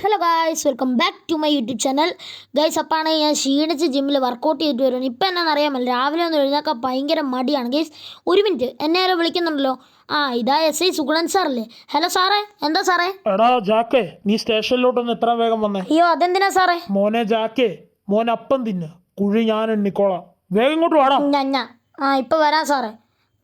Hello guys welcome back to my YouTube channel guys അപ്പാണ് ഞാൻ ക്ഷീണിച്ച് ജിമ്മിൽ വർക്കൗട്ട് ചെയ്തിട്ട് വരുന്നത്. ഇപ്പം എന്നാന്ന് അറിയാമല്ലോ രാവിലെ ഒന്ന് എഴുന്നേക്കാൻ ഭയങ്കര മടിയാണ്. ഗൈസ് ഒരു മിനിറ്റ് എന്നെ ആരോ വിളിക്കുന്നുണ്ടല്ലോ. ആ ഇതാ എസ് ഐ സുഗുണൻ സാറല്ലേ ഹലോ സാറേ എന്താ സാറേ എടാ ജാക്കേ നീ സ്റ്റേഷനിലോട്ടൊന്ന് എത്ര വേഗം വന്നേ? അയ്യോ അതെന്തിനാ സാറേ മോനെ ജാക്കേ മോൻ അപ്പം തിന്ന്. കുഴി ഞാൻ എണ്ണിക്കോളാം. വേഗം ഇങ്ങോട്ട് വാടാ. ഞാൻ ആ ഇപ്പം വരാം സാറേ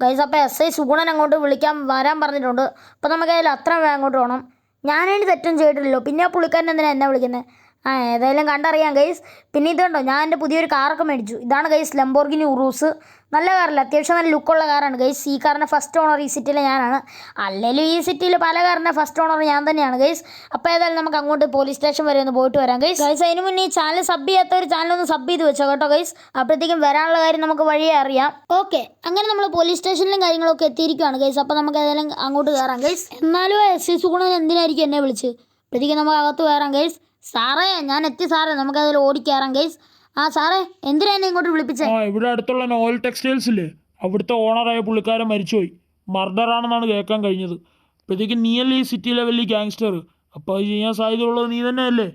ഗൈസ് അപ്പോൾ എസ് ഐ സുഗുണൻ അങ്ങോട്ട് വിളിക്കാൻ വരാൻ പറഞ്ഞിട്ടുണ്ട്. അപ്പോൾ നമുക്ക് അതിൽ അത്ര വേഗം അങ്ങോട്ട് പോകണം ഞാനതിന് തെറ്റും ചെയ്തിട്ടില്ലല്ലോ. പിന്നെ ആ പുള്ളിക്കാരൻ എന്തിനാ എന്നെ വിളിക്കുന്നത് ആ ഏതായാലും കണ്ടറിയാം ഗൈസ് പിന്നെ ഇതുണ്ടോ? ഞാൻ എന്റെ പുതിയൊരു കാറൊക്കെ മേടിച്ചു. ഇതാണ് ഗൈസ് ലംബോർഗിനി ഉറൂസ് നല്ല കാറല്ല? അത്യാവശ്യം നല്ല ലുക്കുള്ള കാറാണ് ഗൈസ് ഈ കാറിന്റെ ഫസ്റ്റ് ഓണർ ഈ സിറ്റിയിലെ ഞാനാണ്. അല്ലെങ്കിലും ഈ സിറ്റിയിൽ പല കാറിന്റെ ഫസ്റ്റ് ഓണർ ഞാൻ തന്നെയാണ് ഗൈസ് അപ്പോൾ ഏതായാലും നമുക്ക് അങ്ങോട്ട് പോലീസ് സ്റ്റേഷൻ വരെ ഒന്ന് പോയിട്ട് വരാം ഗൈസ് ഗൈസ് അതിന് മുന്നേ ഈ ചാനൽ സബ് ചെയ്യാത്ത ഒരു ചാനൽ ഒന്ന് സബ് ചെയ്ത് വെച്ചോ കേട്ടോ ഗൈസ് അപ്പോഴത്തേക്കും വരാനുള്ള കാര്യം നമുക്ക് വഴിയേ അറിയാം. ഓക്കെ അങ്ങനെ നമ്മൾ പോലീസ് സ്റ്റേഷനിലും കാര്യങ്ങളൊക്കെ എത്തിയിരിക്കുകയാണ് ഗൈസ് അപ്പോൾ നമുക്ക് ഏതായാലും അങ്ങോട്ട് കയറാം ഗൈസ് എന്നാലും എസ് സി സുഗുണൻ എന്തിനായിരിക്കും എന്നെ വിളിച്ച്? അപ്പോഴത്തേക്കും നമുക്ക് അകത്ത് കയറാം ഗൈസ് സാറേ ഞാൻ എത്തി സാറേ. നമുക്ക് അതിൽ ഓടിക്കയറാം ഗൈസ് ആ സാറേ എന്തിനാ എന്നെ ഇങ്ങോട്ട് വിളിപ്പിച്ചേ? ആ ഇവിടെ അടുത്തുള്ള നോവൽ ടെക്സ്റ്റൈൽസ് ഇല്ലേ? അവിടുത്തെ ഓണറായ പുള്ളിക്കാരൻ മരിച്ചുപോയി. മർഡർ ആണെന്നാണ് കേൾക്കാൻ കഴിഞ്ഞത്. അപ്പോഴത്തേക്കും നീയല്ലേ ഈ സിറ്റി ലെവലിൽ ഗാങ്സ്റ്റർ അപ്പോൾ അത് ചെയ്യാൻ സാധ്യതയുള്ളത് നീ തന്നെയല്ലേ?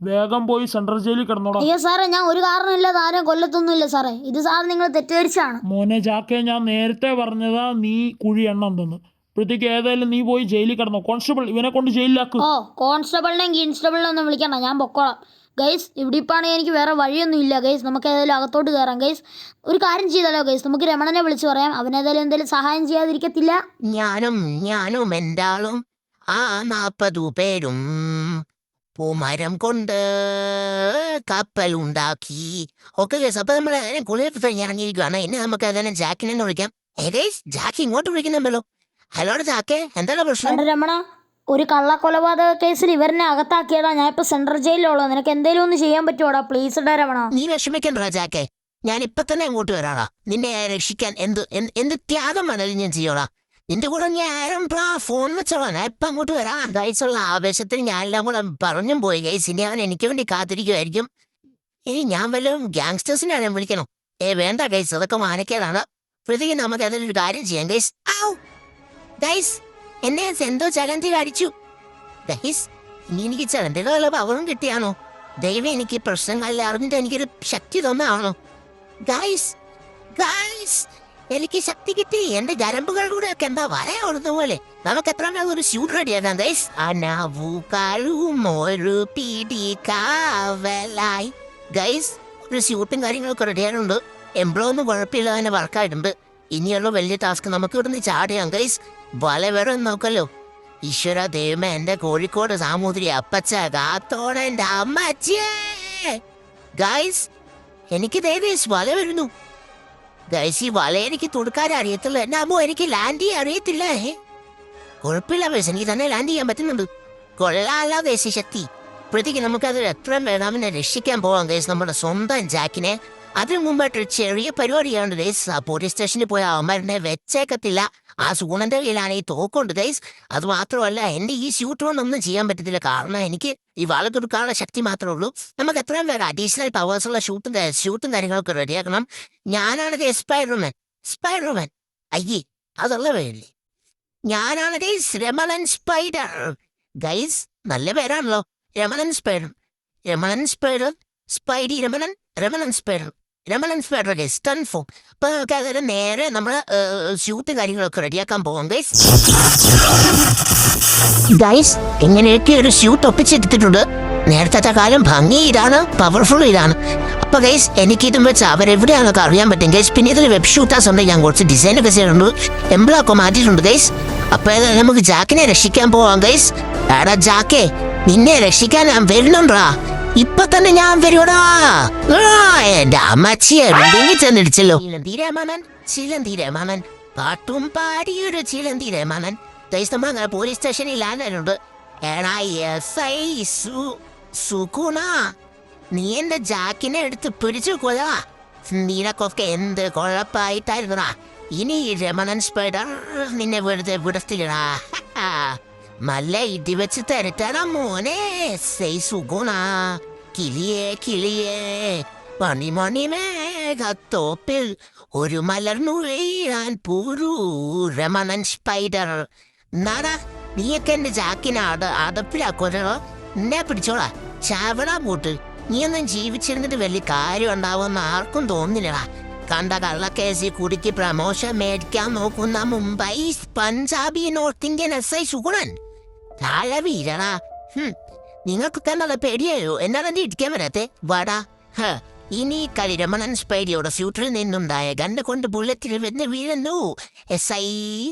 വേഗം പോയി സെൻട്രൽ ജയിലിൽ കിടന്നോടാ. അയ്യോ സാറേ ഞാൻ ഒരു കാരണമില്ലാതെ ആരും കൊല്ലത്തൊന്നുമില്ല സാറേ. ഇത് സാർ നിങ്ങൾ തെറ്റിദ്ധരിച്ചാണ് മോനെ ചാക്കേ ഞാൻ നേരത്തെ പറഞ്ഞതാ നീ കുഴി എണ്ണം തന്ന്. അപ്പോഴത്തേക്ക് ഏതായാലും നീ പോയി ജയിലിൽ കിടന്നോ. കോൺസ്റ്റബിൾ ഇവനെ കൊണ്ട് ജയിലിലാക്കും. ഓ കോൺസ്റ്റബിളിനെയും ഗീൻസ്റ്റബിളിനെ ഒന്നും വിളിക്കണ്ട. ഞാൻ പൊക്കോളാം. ഗൈസ് ഇവിടെ ഇപ്പാണെങ്കിൽ എനിക്ക് വേറെ വഴിയൊന്നും ഇല്ല. ഗൈസ് നമുക്ക് ഏതായാലും അകത്തോട്ട് കയറാം ഗൈസ് ഒരു കാര്യം ചെയ്താലോ ഗൈസ് നമുക്ക് രമണനെ വിളിച്ച് പറയാം. അവനേതായാലും എന്തെങ്കിലും സഹായം ചെയ്യാതിരിക്കത്തില്ല. ഞാനും ഞാനും എന്റെ ആളും ആ നാൽപ്പതു പേരും പൂമരം കൊണ്ട് കപ്പൽ ഉണ്ടാക്കി. ഓക്കെ ഗൈസ് അപ്പൊ നമ്മൾ കുളിയൊക്കെ കഴിഞ്ഞ് ഇറങ്ങിയിരിക്കുകയാണ് ഇനി നമുക്ക് അതിനെ ജാക്കിനെ വിളിക്കാം. വിളിക്കാം ഗൈസ് ജാക്കി ഇങ്ങോട്ട് വിളിക്കുന്നുണ്ടല്ലോ. ഹലോ ചാക്കേ എന്താണ് പ്രശ്നം? രമണ ഒരു കള്ളക്കൊലപാതക കേസിൽ ഇവരെ അകത്താക്കിയടാ ഞാൻ ഇപ്പൊ സെൻട്രൽ ജയിലിലുള്ളു നിനക്ക് എന്തെങ്കിലും ഒന്ന് ചെയ്യാൻ പറ്റുമോടാ പ്ലീസ് ഇടാ രമണ. നീ വിഷമിക്കണ്ട ചാക്കേ ഞാൻ ഇപ്പൊ തന്നെ അങ്ങോട്ട് വരാടാ. നിന്നെ രക്ഷിക്കാൻ എന്ത് എന്ത് ത്യാഗം വേണമെങ്കിലും ഞാൻ ചെയ്യോടാ. നിന്റെ കൂടെ ഞാൻ ഫോൺ വെച്ചോളാം. ഞാൻ ഇപ്പൊ അങ്ങോട്ട് വരാം. ഗൈസുള്ള ആവേശത്തിൽ ഞാൻ എല്ലാം കൂടെ പറഞ്ഞും പോയി. ഗൈസ് ഇനി അവൻ എനിക്ക് വേണ്ടി കാത്തിരിക്കുമായിരിക്കും ഇനി ഞാൻ വല്ലതും ഗ്യാങ്സ്റ്റേഴ്സിനെ ഞാൻ വിളിക്കണം? ഏ വേണ്ട ഗൈസ് അതൊക്കെ മാനക്കേടാണ്. പ്രതിക്ക് നമുക്ക് അതിലൊരു കാര്യം ചെയ്യാം ഗൈസ് ഔ! ഗൈസ് എന്നെ എന്തോ ജഗന്തി കാണിച്ചു. ഗൈസ് ഇനി എനിക്ക് ജഗന്തിയിലുള്ള പവറും കിട്ടിയാണോ? ദൈവം എനിക്ക് പ്രശ്നങ്ങളിൽ അറിഞ്ഞിട്ട് എനിക്കൊരു ശക്തി തന്നാണോ? ഗൈസ് ഗൈസ് എനിക്ക് ശക്തി കിട്ടി. എന്റെ ഞരമ്പുകളിലൂടെ ഒക്കെ എന്താ വരയോടുന്ന പോലെ? നമുക്ക് എത്ര ഒരു ഷൂട്ട് റെഡിയാക്കാം ഗൈസ്. അനാവുകാരും ഒരു പിടി കാവലായി. ഗൈസ് ഒരു ഷൂട്ടും കാര്യങ്ങളൊക്കെ റെഡിയായിട്ടുണ്ട് എംബ്ലോ ഒന്നും കുഴപ്പമില്ല തന്നെ വർക്കായിട്ടുണ്ട് ഇനിയുള്ള വലിയ ടാസ്ക് നമുക്ക് ഇവിടുന്ന് ചാടിയാം ഗൈസ്. വല വെറും നോക്കല്ലോ. ഈശ്വര ദൈവമേ എന്റെ കോഴിക്കോട് സാമൂതിരി അപ്പച്ച കാത്തോടെ എന്റെ അമ്മച്ചേ ഗൈസ് എനിക്ക് ദേവേശ് വല വരുന്നു. ഗൈസ് ഈ വല എനിക്ക് തുടുക്കാൻ അറിയത്തില്ല. എന്റെ അമ്മ എനിക്ക് ലാൻഡ് ചെയ്യാൻ അറിയത്തില്ല കുഴപ്പമില്ല ബേസ് എനിക്ക് തന്നെ ലാൻഡ് ചെയ്യാൻ പറ്റുന്നുണ്ട്. കൊള്ളാല ദേശശക്തി ഇപ്പോഴത്തേക്ക് നമുക്കത് എത്രയും വേണമെന്നെ രക്ഷിക്കാൻ പോവാം ഗൈസ് നമ്മുടെ സ്വന്തം ജാക്കിനെ. അതിനു മുമ്പായിട്ട് ഒരു ചെറിയ പരിപാടിയാണ് ഗൈസ് ആ പോലീസ് സ്റ്റേഷനിൽ പോയ അവന്മാരനെ വെച്ചേക്കത്തില്ല. ആ സൂണന്റെ കയ്യിലാണ് ഈ തോക്കുണ്ട് ഗൈസ് അത് മാത്രമല്ല എന്റെ ഈ ഷൂട്ട് കൊണ്ടൊന്നും ചെയ്യാൻ പറ്റത്തില്ല. കാരണം എനിക്ക് ഈ വള തുടുക്കാനുള്ള ശക്തി മാത്രമേ ഉള്ളൂ. നമുക്ക് എത്രയും വേറെ അഡീഷണൽ പവേഴ്സ് ഉള്ള ഷൂട്ടും ഷൂട്ടും കാര്യങ്ങളൊക്കെ റെഡിയാക്കണം. ഞാനാണ് ദേ സ്പൈഡർമാൻ സ്പൈഡർമാൻ അയ്യേ അതുള്ള പേരില്ലേ ഞാനാണ് ദേ രമണൻ സ്പൈഡർ ഗൈസ് നല്ല പേരാണല്ലോ. Ramanan spider Ramanan spider spidey Ramanan Ramanan spider Ramanan spider guys stun ഫോം അപ്പൊ നമുക്ക് അതായത് നേരെ നമ്മൾ ഷൂട്ടും കാര്യങ്ങളൊക്കെ റെഡിയാക്കാൻ പോകാം ഗൈസ് ഗൈസ് എങ്ങനെയൊക്കെ ഒരു ഷൂട്ട് ഒപ്പിച്ചെടുത്തിട്ടുണ്ട്? നേരത്തെ കാലം ഭംഗി ഇതാണ് പവർഫുൾ ഇതാണ് അപ്പൊ ഗൈസ് എനിക്ക് ഇതും വെച്ച് അവരെവിടെയാണെന്നൊക്കെ അറിയാൻ പറ്റും ഗൈസ് പിന്നെ ഇതിൽ വെബ് ഷൂട്ടാസ് ഉണ്ട് ഞാൻ കുറച്ച് ഡിസൈൻ ഒക്കെ ചെയ്തിട്ടുണ്ട്. എംബ്ലൊക്കെ മാറ്റിയിട്ടുണ്ട് ഗൈസ് അപ്പൊ നമുക്ക് ജാക്കിനെ രക്ഷിക്കാൻ പോവാം ഗൈസ് എടാ ജാക്കെ നിന്നെ രക്ഷിക്കാൻ ഞാൻ വരുന്നുണ്ടാ. ഇപ്പൊ തന്നെ ഞാൻ വരൂടാ എന്റെ അമ്മച്ചി ബിൽഡിങ്ങിൽ ചെന്നിടിച്ചല്ലോ. പാട്ടും പാടിയൊരു ചിലന്തി മനൻ നമ്മ പോലീസ് സ്റ്റേഷനിൽ ആനുണ്ട് എസ് നീ എന്റെ ജാക്കിനെ എടുത്ത് പിടിച്ചു കൊല നിനക്കൊക്കെ എന്ത് കുഴപ്പമായിട്ടായിരുന്നടാ ഇനി രമണൻ സ്പൈഡർ നിന്നെ വെറുതെ വിടത്തില്ലടാ. നല്ല ഇടി വെച്ച് തരട്ടാടാ മോനെ സൈ സുഗുണ കിളിയേ കിളിയേ പണിമണി മേഘത്തോപ്പിൽ ഒരു മലർന്നു വീഴാൻ പൂരു രമണൻ സ്പൈഡർ നാടാ നീയൊക്കെ എന്റെ ജാക്കിനെ അട അടപ്പിലാക്കോ എന്നെ പിടിച്ചോളാ ചാവടാ പോട്ട് നീയൊന്നും ജീവിച്ചിരുന്നിട്ട് വലിയ കാര്യം ഉണ്ടാവുമെന്ന് ആർക്കും തോന്നില്ലടാ കണ്ട കള്ളക്കേസി കുടുക്കി പ്രമോഷൻ മേടിക്കാൻ നോക്കുന്ന Mumbai Punjabi north Indian S I Sugunan താഴെ വീഴണാ. നിങ്ങൾക്ക് നല്ല പേടിയായോ? എന്നാലും ഇടിക്കാൻ വരാത്തെ വാടാ. ഇനി കളി രമണൻ സ്പൈഡിയുടെ ഫ്യൂട്ടറിൽ നിന്നുണ്ടായ ഗണ്ട് കൊണ്ട് ബുള്ളറ്റിൽ വന്ന് വീഴുന്നു. എസ് ഐ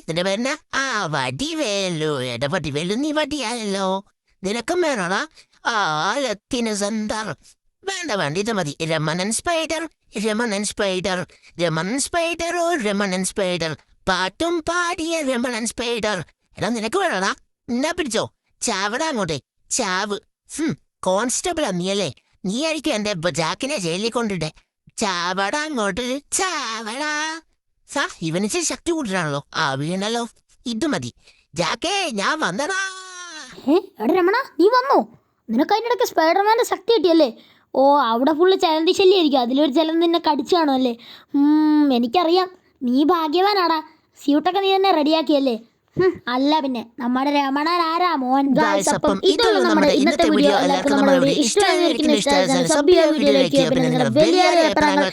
നിന്റെ പേരുന്ന? ആ വടി വേലു. എന്റെ വടി വേലു നീ വടിയായല്ലോ. നിനക്കും വേണോടാ? ആലത്തിന് സന്ദർ. വേണ്ട വേണ്ട ഇത് മതി. Ramanan spider Ramanan spider Ramanan spider ഓ രമണൻ സ്പൈഡർ. പാട്ടും പാടിയ രമണൻ സ്പൈഡർ. എടാ നിനക്ക് വേണോടാ? എന്നാ പിടിച്ചോ? ചാവടാ അങ്ങോട്ടെ. ചാവ്. ഹും കോൺസ്റ്റബിളാ നീയല്ലേ നീ ആയിരിക്കും എന്റെ ജാക്കിനെ ജയിലിൽ കൊണ്ടിട്ടെ. ചാവടാ അങ്ങോട്ട്. ചാവടാ. സാ ഇവനിച്ച് ശക്തി കൂട്ടിട്ടാണല്ലോ ആ വീണല്ലോ. ഇത് മതി. ജാക്കേ ഞാൻ വന്നടാ. രമണ നീ വന്നു? നിനക്ക് അതിനിടയ്ക്ക് സ്പൈഡർമാന്റെ ശക്തി കിട്ടിയല്ലേ? ഓ അവിടെ ഫുള്ള് ചലന്തി ശല്യമായിരിക്കും അതിലൊരു ചലന് നിന്നെ കടിച്ചു കാണുമല്ലേ? എനിക്കറിയാം. നീ ഭാഗ്യവാനാടാ. സ്യൂട്ടൊക്കെ നീ തന്നെ റെഡിയാക്കിയല്ലേ അല്ല പിന്നെ നമ്മുടെ രമണൻ ആരാ മോൻ അപ്പം ഇതൊരു നമ്മുടെ ഇന്നത്തെ വീഡിയോ. എല്ലാവർക്കും നമ്മുടെ വീഡിയോ ഇഷ്ടമായിരിക്കും, ഇഷ്ടമായാൽ sub ചെയ്യുക, വീഡിയോ like ചെയ്യുക, പിന്നെ നിങ്ങളുടെ വലിയ അഭിപ്രായങ്ങൾ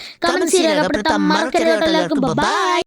രേഖപ്പെടുത്താൻ മറക്കരുത് എല്ലാവർക്കും bye.